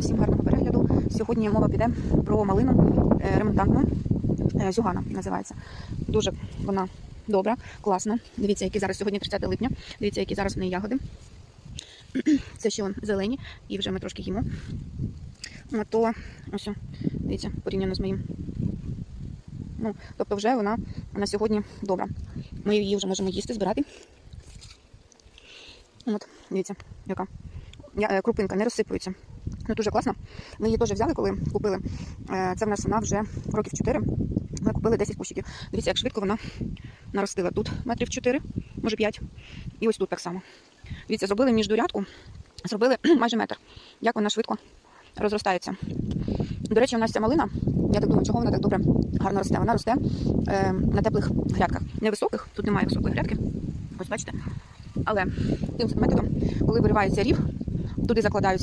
всім гарного перегляду. Сьогодні мова піде про малину е, ремонтантну е, Зюгана називається. Дуже вона добра, класна. Дивіться, які зараз сьогодні 30 липня. Дивіться, які зараз в неї ягоди. Це ще вон зелені, і вже ми трошки їмо. То ось, дивіться, порівняно з моїм. Ну, тобто вже вона на сьогодні добра. Ми її вже можемо їсти, збирати. От, дивіться, яка. Е, крупинка не розсипується. Ну, дуже класно. Ми її теж взяли, коли купили. Е, Це в нас вона вже років 4. Ми купили 10 кущиків. Дивіться, як швидко вона наростила. Тут метрів 4, може 5. І ось тут так само. Дивіться, зробили міждурядку, зробили майже метр. Як вона швидко розростається. До речі, у нас ця малина, я так думаю, чого вона так добре гарно росте. Вона росте е, на теплих грядках. Невисоких, тут немає високої грядки. Ось бачите. Але тим методом, коли виривається рів, туди закладають